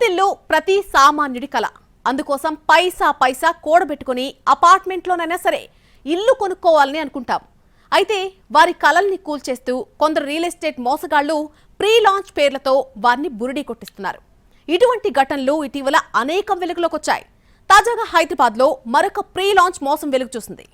సొంతిల్లు ప్రతి సామాన్యుడి కల. అందుకోసం పైసా పైసా కూడబెట్టుకుని అపార్ట్మెంట్లోనైనా సరే ఇల్లు కొనుక్కోవాలని అనుకుంటాం. అయితే వారి కలల్ని కూల్చేస్తూ కొందరు రియల్ ఎస్టేట్ మోసగాళ్ళు ప్రీ లాంచ్ పేర్లతో వారిని బురిడీ కొట్టిస్తున్నారు. ఇటువంటి ఘటనలు ఇటీవల అనేకం వెలుగులోకి వచ్చాయి తాజాగా హైదరాబాద్లో మరొక ప్రీ లాంచ్ మోసం వెలుగు చూసింది.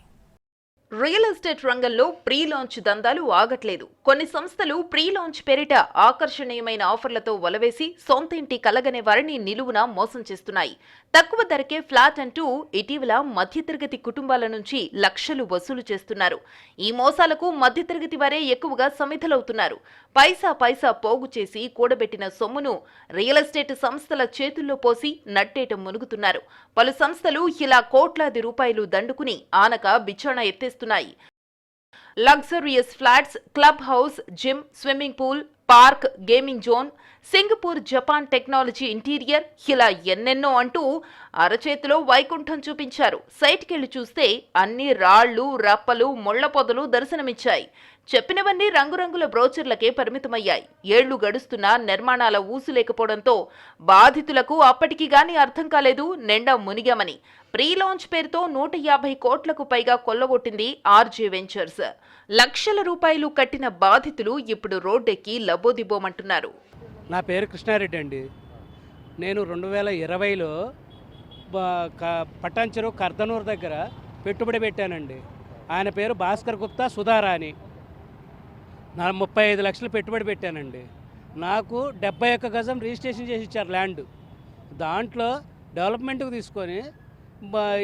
రియల్ ఎస్టేట్ రంగంలో ప్రీ లాంచ్ దందాలు ఆగట్లేదు. కొన్ని సంస్థలు ప్రీ లాంచ్ పేరిట ఆకర్షణీయమైన ఆఫర్లతో వలవేసి సొంత ఇంటి కలగనే వారిని నిలువున మోసం చేస్తున్నాయి. తక్కువ ధరకే ఫ్లాట్ అంటూ ఇటీవల మధ్యతరగతి కుటుంబాల నుంచి లక్షలు వసూలు చేస్తున్నారు. ఈ మోసాలకు మధ్యతరగతి వారే ఎక్కువగా సమిధలవుతున్నారు పైసా పైసా పోగు చేసి కూడబెట్టిన సొమ్మును రియల్ ఎస్టేట్ సంస్థల చేతుల్లో పోసి నట్టేట మునుగుతున్నారు. పలు సంస్థలు ఇలా కోట్లాది రూపాయలు దండుకుని ఆనక బిచాణ ఎత్తేస్తున్నాయి luxurious flats club house gym swimming pool park gaming zone Singapore Japan technology interior ఇలా ఎన్నెన్నో అంటూ అరచేతిలో వైకుంఠం చూపించారు. సైట్కెళ్ళి చూస్తే అన్ని రాళ్ళు రప్పలు ముళ్ళ పొదలు దర్శనమిచ్చాయి. చెప్పినవన్నీ రంగురంగుల బ్రోచర్లకే పరిమితమయ్యాయి. ఏళ్ళు గడుస్తున్నా నిర్మాణాల ఊసు లేకపోవడంతో బాధితులకు అప్పటికి గాని అర్థం కాలేదు నిండా మునిగామని. ప్రీ లాంచ్ పేరుతో నూట యాభై కోట్లకు పైగా కొల్లగొట్టింది ఆర్జే వెంచర్స్. లక్షల రూపాయలు కట్టిన బాధితులు ఇప్పుడు రోడ్డెక్కి లబోదిబోమంటున్నారు నా పేరు కృష్ణారెడ్డి అండి. నేను రెండు వేల ఇరవైలో పటాన్చెరు కర్దనూరు దగ్గర పెట్టుబడి పెట్టానండి. ఆయన పేరు భాస్కర్ గుప్తా సుధారాణి. నా ముప్పై ఐదు లక్షలు పెట్టుబడి పెట్టానండి. నాకు డెబ్బై ఒక్క గజం రిజిస్ట్రేషన్ చేసి ఇచ్చారు ల్యాండ్. దాంట్లో డెవలప్మెంట్కి తీసుకొని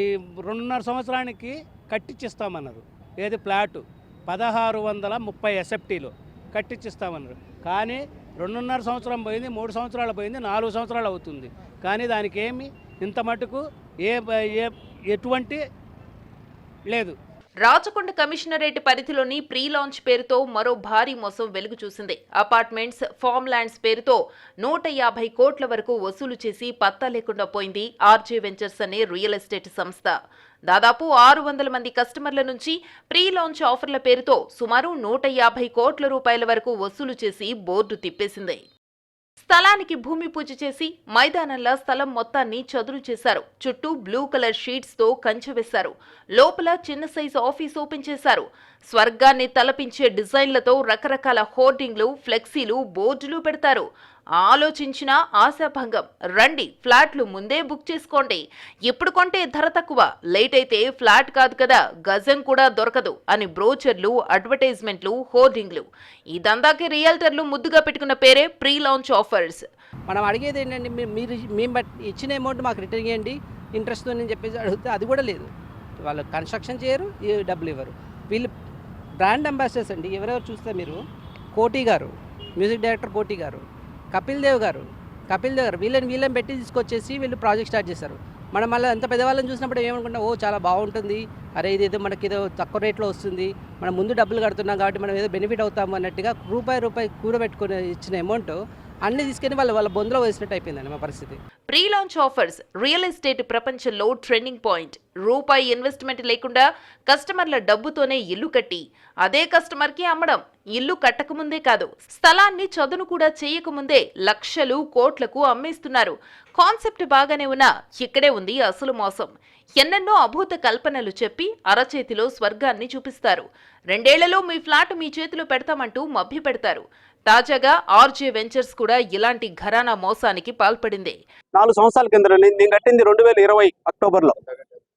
ఈ రెండున్నర సంవత్సరానికి కట్టించిస్తామన్నారు ఏది ప్లాటు? పదహారు వందల ముప్పై ఎస్ఎఫ్టీలో కట్టించిస్తామన్నారు కానీ రెండున్నర సంవత్సరం పోయింది మూడు సంవత్సరాలు పోయింది నాలుగు సంవత్సరాలు అవుతుంది. కానీ దానికి ఏమి ఇంత మటుకు ఏ ఎటువంటి లేదు. రాచకొండ కమిషనరేట్ పరిధిలోని ప్రీ లాంచ్ పేరుతో మరో భారీ మోసం వెలుగు చూసింది. అపార్ట్మెంట్స్ ఫామ్ ల్యాండ్స్ పేరుతో నూట యాభై కోట్ల వరకు వసూలు చేసి పత్తా లేకుండా పోయింది ఆర్జే వెంచర్స్ అనే రియల్ ఎస్టేట్ సంస్థ. దాదాపు ఆరు వందల మంది కస్టమర్ల నుంచి ప్రీ లాంచ్ ఆఫర్ల పేరుతో సుమారు నూట యాభై కోట్ల రూపాయల వరకు వసూలు చేసి బోర్డు తిప్పేసింది. స్థలానికి భూమి పూజ చేసి మైదానంలో స్థలం మొత్తాన్ని చదును చేశారు. చుట్టూ బ్లూ కలర్ షీట్స్తో కంచె వేశారు. లోపల చిన్న సైజు ఆఫీస్ ఓపెన్ చేశారు. స్వర్గాన్ని తలపించే డిజైన్లతో రకరకాల హోర్డింగ్లు ఫ్లెక్సీలు బోర్డులు పెడతారు. ఆలోచించిన ఆశాభంగం. రండి ఫ్లాట్లు ముందే బుక్ చేసుకోండి. ఇప్పుడు కొంటే ధర తక్కువ. లేట్ అయితే ఫ్లాట్ కాదు కదా గజం కూడా దొరకదు అని బ్రోచర్లు అడ్వర్టైజ్మెంట్లు హోర్డింగ్లు. ఇదందాకే రియల్టర్లు ముద్దుగా పెట్టుకున్న పేరే ప్రీ లాంచ్ ఆఫర్స్ మనం అడిగేది ఏంటంటే మీ- మీరు మేము ఇచ్చిన అమౌంట్ మాకు రిటర్న్ చేయండి ఇంట్రెస్ట్తో నేను చెప్పేసి అడిగితే అది కూడా లేదు. వాళ్ళు కన్స్ట్రక్షన్ చేయరు డబ్బులు ఇవ్వరు. వీళ్ళు బ్రాండ్ అంబాసిడర్స్ అండి ఎవరెవరు చూస్తే మీరు? కోటి గారు మ్యూజిక్ డైరెక్టర్ కోటి గారు. కపిల్ దేవ్ గారు కపిల్ దేవ్ గారు వీళ్ళని వీళ్ళని పెట్టి తీసుకొచ్చేసి వీళ్ళు ప్రాజెక్ట్ స్టార్ట్ చేశారు. మనం మళ్ళీ అంత పెద్దవాళ్ళని చూసినప్పుడు ఏమనుకుంటాం ఓ చాలా బాగుంటుంది. అరే ఇది ఏదో మనకి ఏదో తక్కువ రేట్లో వస్తుంది. మనం ముందు డబ్బులు కడుతున్నాం కాబట్టి మనం ఏదో బెనిఫిట్ అవుతాము అన్నట్టుగా రూపాయి రూపాయి కూడబెట్టుకుని ఇచ్చిన అమౌంట్ అన్ని తీసుకెళ్ళి వాళ్ళ వాళ్ళ బొందులో వేసినట్టు అయిపోయిందండి మా పరిస్థితి. Pre launch offers real estate ప్రపంచంలో ట్రెండింగ్ పాయింట్ రూపాయి ఇన్వెస్ట్మెంట్ లేకుండా కస్టమర్ల డబ్బుతోనే ఇల్లు కట్టి అదే కస్టమర్కి అమ్మడం. ఇల్లు కట్టకముందే కాదు స్థలాన్ని చదును కూడా చేయకముందే లక్షలు కోట్లకు అమ్మేస్తున్నారు. కాన్సెప్ట్ బాగానే ఉన్నా ఇక్కడే ఉంది అసలు మోసం. ఎన్నెన్నో అభూత కల్పనలు చెప్పి అరచేతిలో స్వర్గాన్ని చూపిస్తారు. రెండేళ్ళలో మీ ఫ్లాట్ మీ చేతిలో పెడతామంటూ మభ్య పెడతారు. తాజాగా ఆర్జే వెంచర్స్ కూడా ఇలాంటి ఘరానా మోసానికి పాల్పడింది. నాలుగు సంవత్సరాల కింద నేను కట్టింది రెండు వేల ఇరవై అక్టోబర్లో.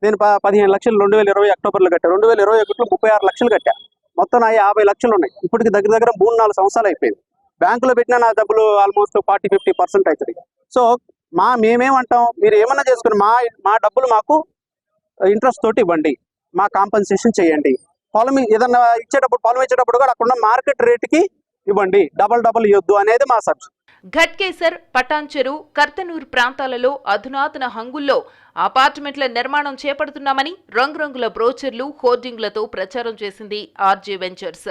నేను పదిహేను లక్షలు రెండు వేల ఇరవై అక్టోబర్లో కట్టా. రెండు వేల ఇరవై ఒకటిలో ముప్పై ఆరు లక్షలు కట్టా. మొత్తం నా యాభై లక్షలు ఉన్నాయి ఇప్పటికి దగ్గర దగ్గర మూడు నాలుగు సంవత్సరాలు అయిపోయింది. బ్యాంకులో పెట్టిన నా డబ్బులు ఆల్మోస్ట్ ఫార్టీ ఫిఫ్టీ పర్సెంట్ అవుతుంది. సో మా మేమేమంటాం మీరు ఏమన్నా చేసుకుని మా మా డబ్బులు మాకు ఇంట్రెస్ట్ తోటి ఇవ్వండి. మా కాంపన్సేషన్ చేయండి. పొలం ఏదన్నా ఇచ్చేటప్పుడు పొలం ఇచ్చేటప్పుడు కూడా అక్కడ మార్కెట్ రేట్కి ఇవ్వండి. డబల్ డబల్ ఇవ్వద్దు అనేది మా సబ్జెక్ట్ ఘట్కేసర్ పటాన్చెరు కర్తనూర్ ప్రాంతాలలో అధునాతన హంగుల్లో అపార్ట్మెంట్ల నిర్మాణం చేపడుతున్నామని రంగురంగుల బ్రోచర్లు హోర్డింగ్లతో ప్రచారం చేసింది ఆర్జే వెంచర్స్.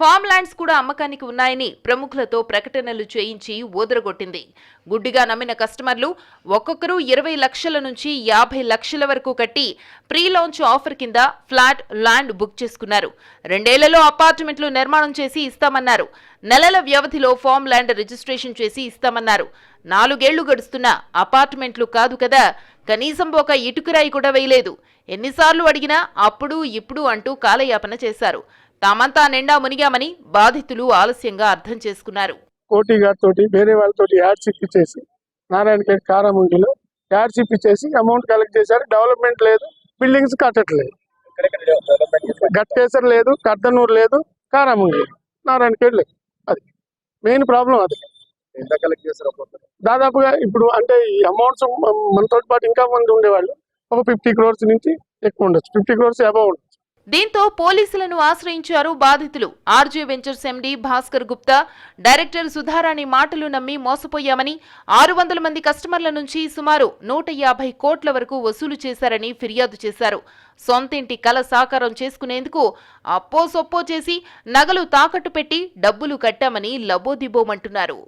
ఫామ్ ల్యాండ్స్ కూడా అమ్మకానికి ఉన్నాయని ప్రముఖులతో ప్రకటనలు చేయించి ఊదరగొట్టింది. గుడ్డిగా నమ్మిన కస్టమర్లు ఒక్కొక్కరు ఇరవై లక్షల నుంచి యాభై లక్షల వరకు కట్టి ప్రీ లాంచ్ ఆఫర్ కింద ఫ్లాట్ ల్యాండ్ బుక్ చేసుకున్నారు. రెండేళ్ళలో అపార్ట్మెంట్లు నిర్మాణం చేసి ఇస్తామన్నారు. నెలల వ్యవధిలో ఫామ్ ల్యాండ్ రిజిస్ట్రేషన్ చేసి ఇస్తామన్నారు. నాలుగేళ్ళు గడుస్తున్నా అపార్ట్మెంట్లు కాదు కదా కనీసం ఒక ఇటుకురాయి కూడా వేయలేదు. ఎన్నిసార్లు అడిగినా అప్పుడు ఇప్పుడు అంటూ కాలయాపన చేశారు. తామంతా నిండా మునిగామని బాధితులు ఆలస్యంగా అర్థం చేసుకున్నారు. కోటి గారితో వేరే వాళ్ళతో యాడ్స్ ఇప్పించేసి నారాయణపేట కారాముంగిలో యాడ్స్ ఇప్పించేసి అమౌంట్ కలెక్ట్ చేశారు. డెవలప్మెంట్ లేదు బిల్డింగ్స్ కట్టట్లేదు. గట్కేసర్ లేదు కర్దనూరు లేదు కారాముంగి నారాయణపేట లేదు. మెయిన్ ప్రాబ్లం అది. దాదాపుగా ఇప్పుడు అంటే ఈ అమౌంట్స్ మనతో పాటు ఇంకా మంది ఉండేవాళ్ళు. ఒక ఫిఫ్టీ క్రోర్స్ నుంచి ఎక్కువ ఉండొచ్చు. ఫిఫ్టీ క్రోర్స్ అబౌవ్ ఉండొచ్చు. దీంతో పోలీసులను ఆశ్రయించారు బాధితులు. RJ ventures MD Bhaskar Gupta director Sudharani మాటలు నమ్మి మోసపోయామని ఆరు వందల మంది కస్టమర్ల నుంచి సుమారు నూట యాభై కోట్ల వరకు వసూలు చేశారని ఫిర్యాదు చేశారు. సొంతింటి కల సాకారం చేసుకునేందుకు అప్పో సొప్పో చేసి నగలు తాకట్టు పెట్టి డబ్బులు కట్టామని లబోదిబోమంటున్నారు.